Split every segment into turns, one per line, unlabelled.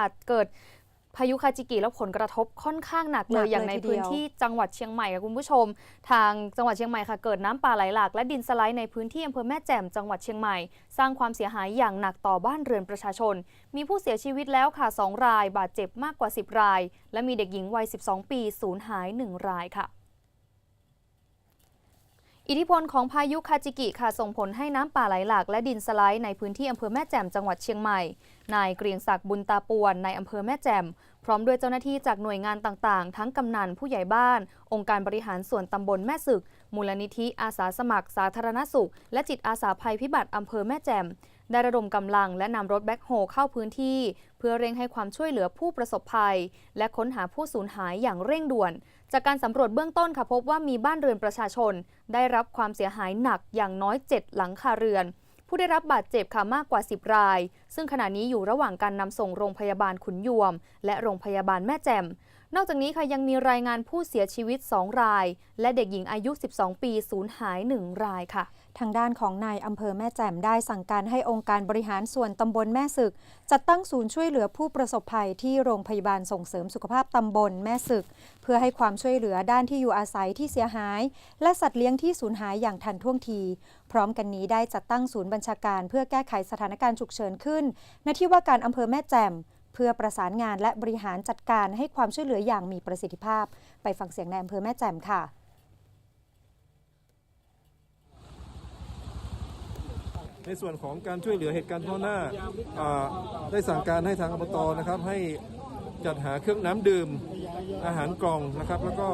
อาจเกิดพายุคาจิกิแล้วผลกระทบค่อนข้างหนักเลย
หนักเลย
อย่างใน
ทีเดียว
พื้นที่จังหวัดเชียงใหม่ค่ะคุณผู้ชม ทางจังหวัดเชียงใหม่ค่ะเกิดน้ำป่าไหลหลากและดินสไลด์ในพื้นที่อำเภอแม่แจ่มจังหวัดเชียงใหม่ สร้างความเสียหายอย่างหนักต่อบ้านเรือนประชาชน มีผู้เสียชีวิตแล้วค่ะ 2 ราย บาดเจ็บมากกว่า 10 ราย และมีเด็กหญิงวัย 12 ปีสูญหาย 1 รายค่ะ อิทธิพลของพายุคาจิกิค่ะส่งผลให้น้ำป่าไหลหลากและดินสไลด์ในพื้นที่อำเภอแม่แจ่มจังหวัดเชียงใหม่ นายเกรียงศักดิ์บุญตาปวนในอำเภอแม่แจ่มพร้อมด้วยเจ้าหน้าที่จากหน่วยงานต่างๆ ทั้งกำนันผู้ใหญ่บ้าน องค์การบริหารส่วนตำบลแม่สึก มูลนิธิอาสาสมัคร สาธารณสุข และจิตอาสาภัยพิบัติอำเภอแม่แจ่ม ได้ระดมกำลังและนำรถแบ็คโฮเข้าพื้นที่ เพื่อเร่งให้ความช่วยเหลือผู้ประสบภัย และค้นหาผู้สูญหายอย่างเร่งด่วน จากการสำรวจเบื้องต้นค่ะพบว่ามีบ้านเรือนประชาชน ได้รับความเสียหายหนักอย่างน้อย 7 หลังคาเรือน ผู้ได้รับบาดเจ็บค่ะมากกว่า 10 ราย ซึ่งขณะนี้อยู่ระหว่างการนำส่งโรงพยาบาลขุนยวม และโรงพยาบาลแม่แจ่ม นอกจากนี้ค่ะยังมีรายงานผู้เสียชีวิต 2 ราย และเด็กหญิงอายุ 12 ปีสูญหาย 1 รายค่ะ
ทางด้านของนายอำเภอแม่แจ่มได้สั่งการให้องค์การบริหารส่วนตำบลแม่สึก จัดตั้งศูนย์ช่วยเหลือผู้ประสบภัยที่โรงพยาบาลส่งเสริมสุขภาพตำบลแม่สึก เพื่อให้ความช่วยเหลือด้านที่อยู่อาศัยที่เสียหาย และสัตว์เลี้ยงที่สูญหายอย่างทันท่วงที พร้อมกันนี้ได้จัดตั้งศูนย์บัญชาการ เพื่อแก้ไขสถานการณ์ฉุกเฉินขึ้นณที่ว่าการอำเภอแม่แจ่ม เพื่อประสานงานและบริหารจัดการให้ความช่วยเหลืออย่างมีประสิทธิภาพ ไปฟังเสียงในอำเภอแม่แจ่มค่ะ
ในส่วนของการช่วยเหลือเหตุการณ์เฉพาะหน้าอ่าได้สั่งการให้ทางอบตนะครับให้จัดหาเครื่องน้ำดื่มอาหารกล่องนะครับ แล้วก็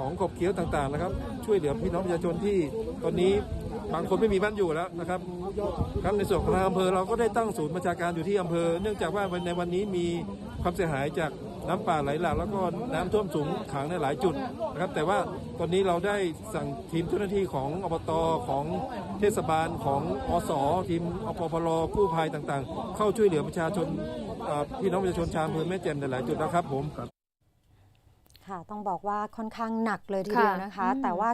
ของขบเคี้ยวต่างๆนะครับ ช่วยเหลือพี่น้องประชาชนที่ตอนนี้บางคนไม่มีบ้านอยู่แล้วนะครับครับในส่วนของทางอำเภอเราก็ได้ตั้งศูนย์บัญชาการอยู่ที่อำเภอ เนื่องจากว่าในวันนี้มีความเสียหายจากน้ำป่าไหลหลากแล้วก็น้ำท่วมสูงขังในหลายจุดนะครับ แต่ว่าตอนนี้เราได้สั่งทีมเจ้าหน้าที่ของอบตของเทศบาลของอสทีมอปพลกู้ภัยต่างๆ เข้าช่วยเหลือประชาชนพี่น้องประชาชนชาวอำเภอแม่แจ่มในหลายจุดแล้วครับผม
ค่ะ ต้องบอกว่าค่อนข้างหนักเลยทีเดียว
ค่ะ
นะคะ
อืม
แต่ว่า